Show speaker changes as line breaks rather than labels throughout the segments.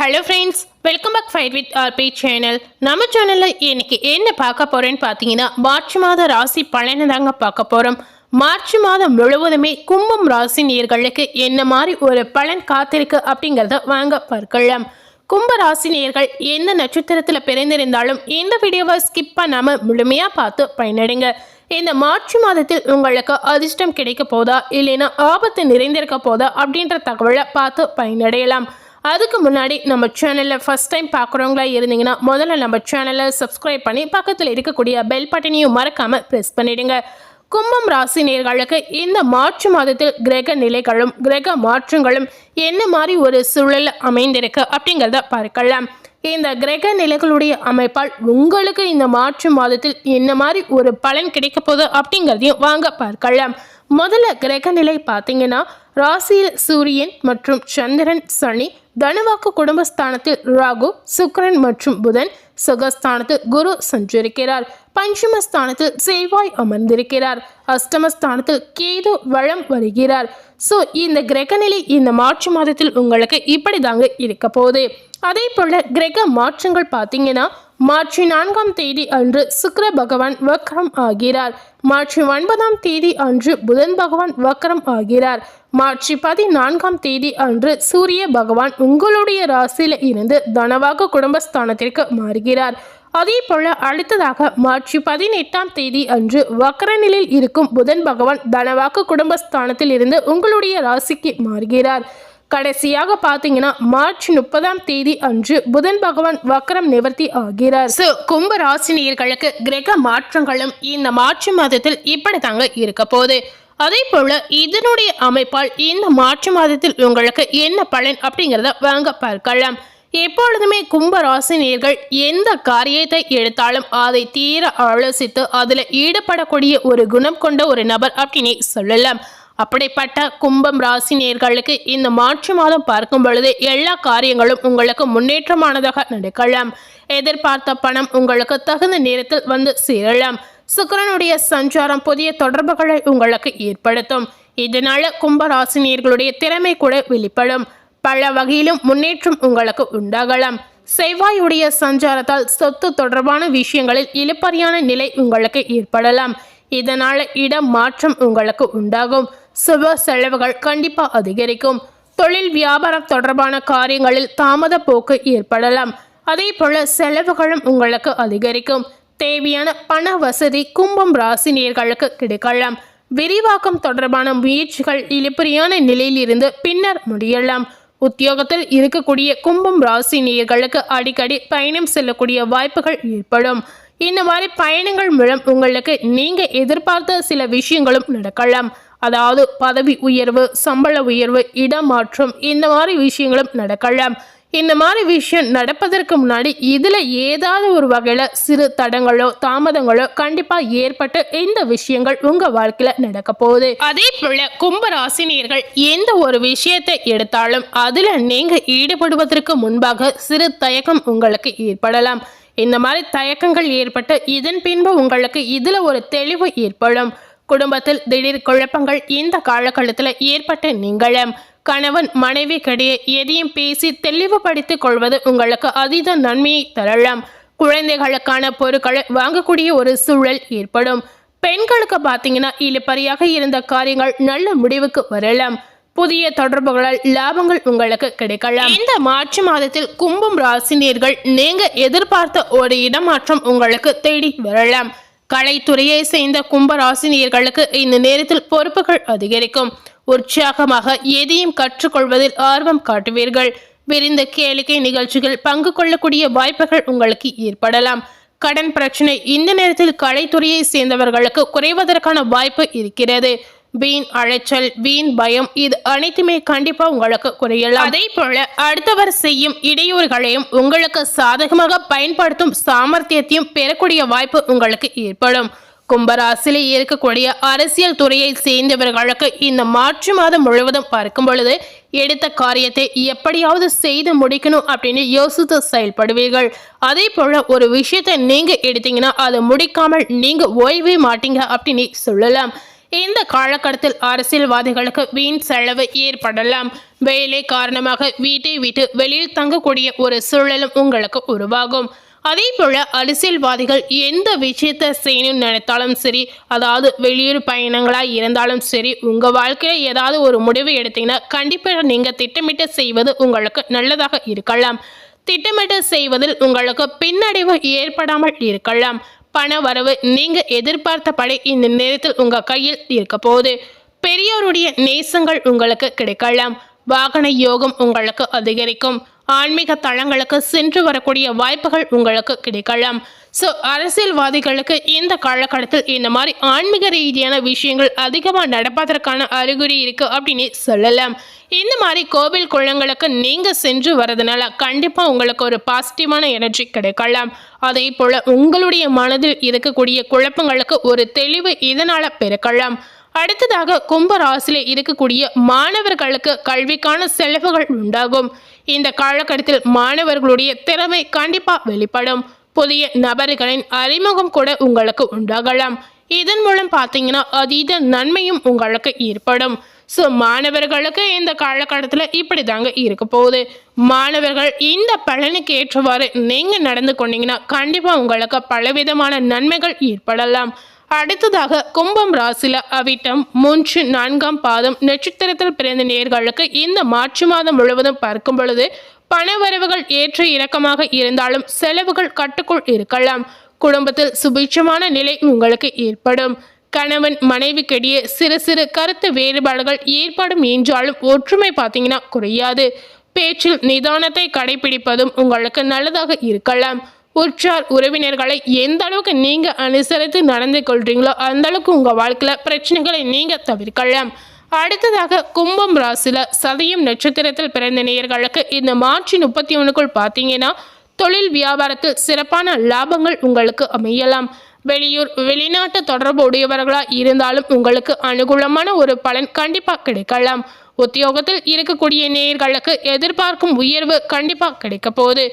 Hello friends welcome back fight with RP channel நம்ம சேனலில் இன்னைக்கு என்ன பார்க்க போகிறேன்னு பார்த்தீங்கன்னா மார்ச் மாத ராசி பலனை தாங்க பார்க்க போகிறோம் மார்ச் மாதம் முழுவதுமே கும்பம் ராசி நேர்களுக்கு என்ன மாதிரி ஒரு பலன் காத்திருக்கு அப்படிங்கிறத வாங்க பார்க்கலாம். கும்ப ராசி நேர்கள் எந்த நட்சத்திரத்தில் பிறந்திருந்தாலும் இந்த வீடியோவை ஸ்கிப் பண்ணாமல் முழுமையாக பார்த்து பயனடைங்க. இந்த மார்ச் மாதத்தில் உங்களுக்கு அதிர்ஷ்டம் கிடைக்க போதா இல்லைன்னா ஆபத்து நிறைந்திருக்க போதா அப்படின்ற தகவலை பார்த்து பயனடையலாம். அதுக்கு முன்னாடி நம்ம சேனலில் ஃபஸ்ட் டைம் பார்க்குறவங்களா இருந்தீங்கன்னா முதல்ல நம்ம சேனலை சப்ஸ்கிரைப் பண்ணி பக்கத்தில் இருக்கக்கூடிய பெல் பட்டனையும் மறக்காமல் ப்ரெஸ் பண்ணிவிடுங்க கும்பம் ராசி நேர்களுக்கு இந்த மார்ச் மாதத்தில் கிரக நிலைகளும் கிரக மாற்றங்களும் என்ன மாதிரி ஒரு சூழல் அமைந்திருக்கு அப்படிங்கிறத பார்க்கலாம். இந்த கிரக நிலைகளுடைய அமைப்பால் உங்களுக்கு இந்த மார்ச் மாதத்தில் என்ன மாதிரி ஒரு பலன் கிடைக்க போகுது அப்படிங்கிறதையும் வாங்க பார்க்கலாம். முதல்ல கிரக நிலை பார்த்தீங்கன்னா ராசியில் சூரியன் மற்றும் சந்திரன் சனி. தனுவாக்கு குடும்பஸ்தானத்தில் ராகு சுக்ரன் மற்றும் புதன். சுகஸ்தானத்தில் குரு சஞ்சரிக்கிறார். பஞ்சமஸ்தானத்தில் செவ்வாய் அமர்ந்திருக்கிறார். அஷ்டமஸ்தானத்தில் கேது வளம் வருகிறார். ஸோ இந்த கிரகநிலை இந்த மார்ச் மாதத்தில் உங்களுக்கு இப்படி தாங்க இருக்க போகுது. அதே போல கிரக மாற்றங்கள் பார்த்தீங்கன்னா மார்ச் நான்காம் தேதி அன்று சுக்கர பகவான் வக்ரம் ஆகிறார். மார்ச் ஒன்பதாம் தேதி அன்று புதன் பகவான் வக்ரம் ஆகிறார். மார்ச் பதினான்காம் தேதி அன்று சூரிய பகவான் உங்களுடைய ராசியில் இருந்து தனவாக குடும்பஸ்தானத்திற்கு மாறுகிறார். அதே போல அடுத்ததாக மார்ச் பதினெட்டாம் தேதி அன்று வக்கரநிலையில் இருக்கும் புதன் பகவான் தனவாக்கு குடும்பஸ்தானத்தில் இருந்து உங்களுடைய ராசிக்கு மாறுகிறார். கடைசியாக பார்த்தீங்கன்னா மார்ச் முப்பதாம் தேதி அன்று புதன் பகவான் வக்கரம் நிவர்த்தி ஆகிறார். ஸோ கும்ப ராசினியர்களுக்கு கிரக மாற்றங்களும் இந்த மார்ச் மாதத்தில் இப்படி தாங்க இருக்க போகுது. அதே போல இதனுடைய அமைப்பால் இந்த மார்ச் மாதத்தில் உங்களுக்கு என்ன பலன் அப்படிங்கிறத வாங்க பார்க்கலாம். எப்பொழுதுமே கும்ப ராசினியர்கள் எந்த காரியத்தை எடுத்தாலும் அதை தீர ஆலோசித்து அதில் ஈடுபடக்கூடிய ஒரு குணம் கொண்ட ஒரு நபர் அப்படின்னு சொல்லலாம். அப்படிப்பட்ட கும்பம் ராசி நேர்களுக்கு இந்த மார்ச் மாதம் பார்க்கும் பொழுது எல்லா காரியங்களும் உங்களுக்கு முன்னேற்றமானதாக நடக்கலாம். எதிர்பார்த்த பணம் உங்களுக்கு தகுந்த நேரத்தில் வந்து சேரலாம். சுக்கிரனுடைய சஞ்சாரம் புதிய தொடர்புகளை உங்களுக்கு ஏற்படுத்தும். இதனால கும்பராசினியர்களுடைய திறமை கூட வெளிப்படும். பல வகையிலும் முன்னேற்றம் உங்களுக்கு உண்டாகலாம். செவ்வாயுடைய சஞ்சாரத்தால் சொத்து தொடர்பான விஷயங்களில் இழுப்பறியான நிலை உங்களுக்கு ஏற்படலாம். இதனால் இடம் மாற்றம் உங்களுக்கு உண்டாகும். சுப செலவுகள் கண்டிப்பாக அதிகரிக்கும். தொழில் வியாபாரம் தொடர்பான காரியங்களில் தாமத போக்கு ஏற்படலாம். அதே போல செலவுகளும் உங்களுக்கு அதிகரிக்கும். தேவையான பண வசதி கும்பம் ராசினியர்களுக்கு கிடைக்கலாம். விரிவாக்கம் தொடர்பான முயற்சிகள் இழுப்பறியான நிலையிலிருந்து பின்னர் முடியலாம். உத்தியோகத்தில் இருக்கக்கூடிய கும்பம் ராசி நேயர்களுக்கு அடிக்கடி பயணம் செல்லக்கூடிய வாய்ப்புகள் ஏற்படும். இந்த மாதிரி பயணங்கள் மூலம் உங்களுக்கு நீங்கள் எதிர்பார்த்த சில விஷயங்களும் நடக்கலாம். அதாவது பதவி உயர்வு சம்பள உயர்வு இடமாற்றம் இந்த மாதிரி விஷயங்களும் நடக்கலாம். இந்த மாதிரி விஷயம் நடப்பதற்கு முன்னாடி இதில் ஏதாவது ஒரு வகையில் சிறு தடங்களோ தாமதங்களோ கண்டிப்பாக ஏற்பட்டு இந்த விஷயங்கள் உங்கள் வாழ்க்கையில் நடக்க போகுது. அதே போல் கும்பராசினியர்கள் எந்த ஒரு விஷயத்தை எடுத்தாலும் அதில் நீங்கள் ஈடுபடுவதற்கு முன்பாக சிறு தயக்கம் உங்களுக்கு ஏற்படலாம். இந்த மாதிரி தயக்கங்கள் ஏற்பட்டு இதன் பின்பு உங்களுக்கு இதில் ஒரு தெளிவு ஏற்படும். குடும்பத்தில் திடீர் குழப்பங்கள் இந்த காலகட்டத்தில் ஏற்பட்டு நீங்களும். கணவன் மனைவிக்கிடையே எதையும் பேசி தெளிவுபடுத்திக் கொள்வது உங்களுக்கு அதீத நன்மையை தரலாம். குழந்தைகளுக்கான பொருட்களை வாங்கக்கூடிய ஒரு சூழல் ஏற்படும். பெண்களுக்கு பார்த்தீங்கன்னா இழுப்பறியாக இருந்த காரியங்கள் நல்ல முடிவுக்கு வரலாம். புதிய தொடர்புகளால் லாபங்கள் உங்களுக்கு கிடைக்கலாம். இந்த மார்ச் மாதத்தில் கும்பம் ராசினியர்கள் நீங்க எதிர்பார்த்த ஒரு இடமாற்றம் உங்களுக்கு தேடி வரலாம். கலைத்துறையை சேர்ந்த கும்பராசினியர்களுக்கு இந்த நேரத்தில் பொறுப்புகள் அதிகரிக்கும். உற்சாகமாக எதையும் கற்றுக்கொள்வதில் ஆர்வம் காட்டுவீர்கள். விரிந்த கேளிக்கை நிகழ்ச்சிகள் பங்கு கொள்ளக்கூடிய வாய்ப்புகள் உங்களுக்கு ஏற்படலாம். கடன் பிரச்சனை இந்த நேரத்தில் கலைத்துறையை சேர்ந்தவர்களுக்கு குறைவதற்கான வாய்ப்பு இருக்கிறது. வீண் அழைச்சல் வீண் பயம் இது அனைத்துமே கண்டிப்பா உங்களுக்கு குறையலாம். அதே போல அடுத்தவர் செய்யும் இடையூறுகளையும் உங்களுக்கு சாதகமாக பயன்படுத்தும் சாமர்த்தியத்தையும் பெறக்கூடிய வாய்ப்பு உங்களுக்கு ஏற்படும். கும்பராசியில் இருக்கக்கூடிய அரசியல் துறையை சேர்ந்தவர்களுக்கு இந்த மார்ச் மாதம் முழுவதும் பார்க்கும் பொழுது எடுத்த காரியத்தை எப்படியாவது செய்து முடிக்கணும் அப்படின்னு யோசித்து செயல்படுவீர்கள். அதே போல ஒரு விஷயத்தை நீங்க எடுத்தீங்கன்னா அதை முடிக்காமல் நீங்க ஓய்வே மாட்டீங்க அப்படின்னு சொல்லலாம். இந்த காலகட்டத்தில் அரசியல்வாதிகளுக்கு வீண் செலவு ஏற்படலாம். வேலை காரணமாக வீட்டை விட்டு வெளியில் தங்கக்கூடிய ஒரு சூழலும் உங்களுக்கு உருவாகும். அதே போல அரசியல்வாதிகள் எந்த விஷயத்தை செய்யணும்னு நினைத்தாலும் சரி அதாவது வெளியூர் பயணங்களாக இருந்தாலும் சரி உங்கள் வாழ்க்கையில் ஏதாவது ஒரு முடிவு எடுத்தீங்கன்னா கண்டிப்பாக நீங்கள் திட்டமிட்டு செய்வது உங்களுக்கு நல்லதாக இருக்கலாம். திட்டமிட்டு செய்வதில் உங்களுக்கு பின்னடைவு ஏற்படாமல் இருக்கலாம். பண வரவு நீங்கள் எதிர்பார்த்தபடி இந்த நேரத்தில் உங்கள் கையில் இருக்க போகுது. பெரியோருடைய நேசங்கள் உங்களுக்கு கிடைக்கலாம். வாகன யோகம் உங்களுக்கு அதிகரிக்கும். ஆன்மீக தளங்களுக்கு சென்று வரக்கூடிய வாய்ப்புகள் உங்களுக்கு கிடைக்கலாம். ஸோ அரசியல்வாதிகளுக்கு இந்த காலகட்டத்தில் இந்த மாதிரி ஆன்மீக ரீதியான விஷயங்கள் அதிகமாக நடப்பதற்கான அறிகுறி இருக்கு அப்படின்னு சொல்லலாம். இந்த மாதிரி கோவில் குளங்களுக்கு நீங்கள் சென்று வரதுனால கண்டிப்பாக உங்களுக்கு ஒரு பாசிட்டிவான எனர்ஜி கிடைக்கலாம். அதே போல் உங்களுடைய மனதில் இருக்கக்கூடிய குழப்பங்களுக்கு ஒரு தெளிவு இதனால் பெருக்கலாம். அடுத்ததாக கும்ப ராசியில் இருக்கக்கூடிய மாணவர்களுக்கு கல்விக்கான செலவுகள் உண்டாகும். இந்த காலகட்டத்தில் மாணவர்களுடைய திறமை கண்டிப்பாக வெளிப்படும். புதிய நபர்களின் அறிமுகம் கூட உங்களுக்கு உண்டாகலாம். இதன் மூலம் பார்த்தீங்கன்னா அதீத நன்மையும் உங்களுக்கு ஏற்படும். ஸோ மாணவர்களுக்கு இந்த காலகட்டத்தில் இப்படி தாங்க இருக்க போகுது. மாணவர்கள் இந்த பலனுக்கு ஏற்றவாறு நீங்கள் நடந்து கொண்டீங்கன்னா கண்டிப்பாக உங்களுக்கு பலவிதமான நன்மைகள் ஏற்படலாம். அடுத்ததாக கும்பம் ராசியில் அவிட்டம் மூன்று நான்காம் பாதம் நட்சத்திரத்தில் பிறந்த நேர்களுக்கு இந்த மார்ச் மாதம் முழுவதும் பார்க்கும் பொழுது பணவரவுகள் ஏற்ற இறக்கமாக இருந்தாலும் செலவுகள் கட்டுக்குள் இருக்கலாம். குடும்பத்தில் சுபிட்சமான நிலை உங்களுக்கு ஏற்படும். கணவன் மனைவிக்கிடையே சிறு சிறு கருத்து வேறுபாடுகள் ஏற்படும் என்றாலும் ஒற்றுமை பார்த்தீங்கன்னா குறையாது. பேச்சில் நிதானத்தை கடைபிடிப்பதும் உங்களுக்கு நல்லதாக இருக்கலாம். உற்றார் உறவினர்களை எந்த அளவுக்கு நீங்கள் அனுசரித்து நடந்து கொள்கிறீங்களோ அந்த அளவுக்கு வாழ்க்கையில் பிரச்சனைகளை நீங்கள் தவிர்க்கலாம். அடுத்ததாக கும்பம் ராசில சதயம் நட்சத்திரத்தில் பிறந்த நேயர்களுக்கு இந்த மார்ச் முப்பத்தி ஒன்றுக்குள் பார்த்தீங்கன்னா தொழில் வியாபாரத்தில் சிறப்பான லாபங்கள் உங்களுக்கு அமையலாம். வெளியூர் வெளிநாட்டு தொடர்பு உடையவர்களாக இருந்தாலும் உங்களுக்கு அனுகூலமான ஒரு பலன் கண்டிப்பாக கிடைக்கலாம். உத்தியோகத்தில் இருக்கக்கூடிய நேயர்களுக்கு எதிர்பார்க்கும் உயர்வு கண்டிப்பாக கிடைக்க போகுது.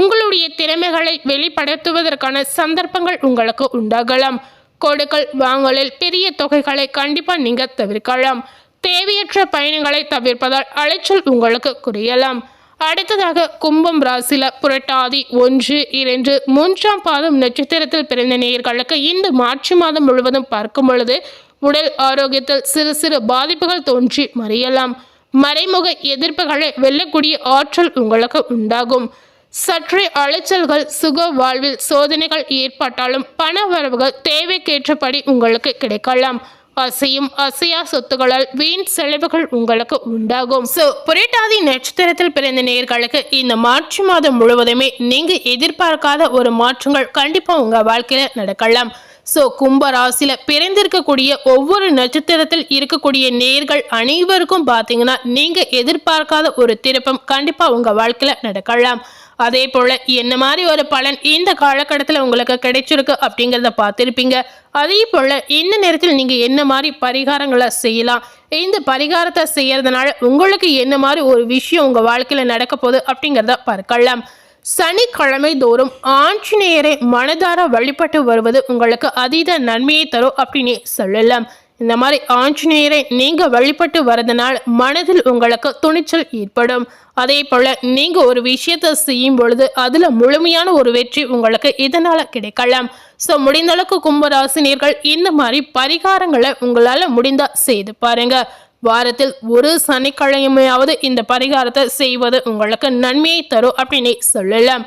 உங்களுடைய திறமைகளை வெளிப்படுத்துவதற்கான சந்தர்ப்பங்கள் உங்களுக்கு உண்டாகலாம். கொடுக்கல் வாங்கலில் பெரிய தொகைகளை கண்டிப்பாக நீங்கள் தவிர்க்கலாம். தேவையற்ற பயணங்களை தவிர்ப்பதால் அலைச்சல் உங்களுக்கு குறையலாம். அடுத்ததாக கும்பம் ராசில புரட்டாதி ஒன்று இரண்டு மூன்றாம் பாதம் நட்சத்திரத்தில் பிறந்த நேயர்களுக்கு இந்த மார்ச் மாதம் முழுவதும் பார்க்கும் பொழுது உடல் ஆரோக்கியத்தில் சிறு சிறு பாதிப்புகள் தோன்றி மறையலாம். மறைமுக எதிர்ப்புகளை வெல்லக்கூடிய ஆற்றல் உங்களுக்கு உண்டாகும். சற்றே அலைச்சல்கள் சுக வாழ்வில் சோதனைகள் ஏற்பட்டாலும் பண வரவுகள் தேவைக்கேற்றபடி உங்களுக்கு கிடைக்கலாம். அசையும் அசையா சொத்துக்களால் வீண் செலவுகள் உங்களுக்கு உண்டாகும். ஸோ புரட்டாதி நட்சத்திரத்தில் பிறந்த நேர்களுக்கு இந்த மார்ச் மாதம் முழுவதுமே நீங்க எதிர்பார்க்காத ஒரு மாற்றங்கள் கண்டிப்பா உங்க வாழ்க்கையில நடக்கலாம். ஸோ கும்ப ராசியில பிறந்திருக்கக்கூடிய ஒவ்வொரு நட்சத்திரத்தில் இருக்கக்கூடிய நேர்கள் அனைவருக்கும் பார்த்தீங்கன்னா நீங்க எதிர்பார்க்காத ஒரு திருப்பம் கண்டிப்பா உங்க வாழ்க்கையில நடக்கலாம். அதே போல் என்ன மாதிரி ஒரு பலன் இந்த காலகட்டத்தில் உங்களுக்கு கிடைச்சிருக்கு அப்படிங்கிறத பார்த்துருப்பீங்க. அதே போல் இந்த நேரத்தில் நீங்கள் என்ன மாதிரி பரிகாரங்களை செய்யலாம்? இந்த பரிகாரத்தை செய்யறதுனால உங்களுக்கு என்ன மாதிரி ஒரு விஷயம் உங்கள் வாழ்க்கையில் நடக்க போகுது அப்படிங்கிறத பார்க்கலாம். சனிக்கிழமை தோறும் ஆஞ்சநேயரை மனதார வழிபட்டு வருவது உங்களுக்கு அதீத நன்மையை தரும் அப்படின்னு சொல்லலாம். இந்த மாதிரி ஆஞ்சநேயரை நீங்கள் வழிபட்டு வரதுனால் மனதில் உங்களுக்கு துணிச்சல் ஏற்படும். அதே போல் நீங்கள் ஒரு விஷயத்தை செய்யும் பொழுது அதில் முழுமையான ஒரு வெற்றி உங்களுக்கு இதனால் கிடைக்கலாம். ஸோ முடிந்த அளவுக்கு கும்பராசினியர்கள் இந்த மாதிரி பரிகாரங்களை உங்களால் முடிந்தால் செய்து பாருங்கள் வாரத்தில் ஒரு சனிக்கிழமையாவது இந்த பரிகாரத்தை செய்வது உங்களுக்கு நன்மையை தரும் அப்படின்னு சொல்லலாம்.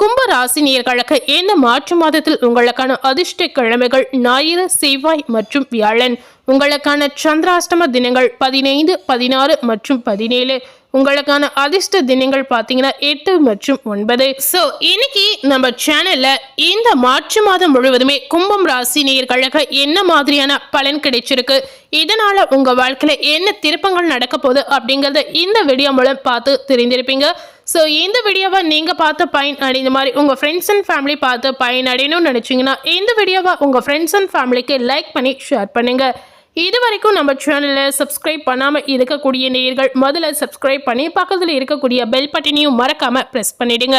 கும்பராசினியர்களுக்கு இந்த மாற்று மாதத்தில் உங்களுக்கான அதிர்ஷ்ட கிழமைகள் ஞாயிறு செவ்வாய் மற்றும் வியாழன். உங்களுக்கான சந்திராஷ்டம தினங்கள் பதினைந்து பதினாறு மற்றும் பதினேழு. உங்களுக்கான அதிர்ஷ்ட தினங்கள் பார்த்தீங்கன்னா எட்டு மற்றும் ஒன்பது. ஸோ இன்னைக்கு நம்ம சேனல்ல இந்த மார்ச் மாதம் முழுவதுமே கும்பம் ராசி நேர்களுக்கு என்ன மாதிரியான பலன் கிடைச்சிருக்கு? இதனால உங்க வாழ்க்கையில என்ன திருப்பங்கள் நடக்க போகுது அப்படிங்கறத இந்த வீடியோ மூலம் பார்த்து தெரிந்திருப்பீங்க. ஸோ இந்த வீடியோவை நீங்கள் பார்த்து பயன் அடைந்த மாதிரி உங்கள் ஃப்ரெண்ட்ஸ் அண்ட் ஃபேமிலி பார்த்து பயன் அடையணும்னு நினச்சிங்கன்னா இந்த வீடியோவை உங்கள் ஃப்ரெண்ட்ஸ் அண்ட் ஃபேமிலிக்கு லைக் பண்ணி ஷேர் பண்ணுங்கள் இது வரைக்கும் நம்ம சேனலில் சப்ஸ்கிரைப் பண்ணாமல் இருக்கக்கூடிய நேயர்கள் முதல்ல சப்ஸ்கிரைப் பண்ணி பக்கத்தில் இருக்கக்கூடிய பெல் பட்டினையும் மறக்காமல் ப்ரெஸ் பண்ணிவிடுங்க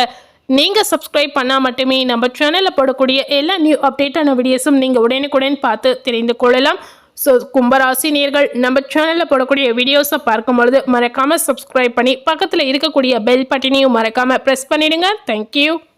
நீங்கள் சப்ஸ்கிரைப் பண்ணால் மட்டுமே நம்ம சேனலில் போடக்கூடிய எல்லா நியூ அப்டேட்டான வீடியோஸும் நீங்கள் உடனுக்குடன் பார்த்து தெரிந்து கொள்ளலாம். ஸோ கும்பராசி நேர்கள் நம்ம சேனலில் போடக்கூடிய வீடியோஸை பார்க்கும் பொழுது மறக்காமல் சப்ஸ்கிரைப் பண்ணி பக்கத்தில் இருக்கக்கூடிய பெல் பட்டினையும் மறக்காமல் ப்ரெஸ் பண்ணிவிடுங்க தேங்க்யூ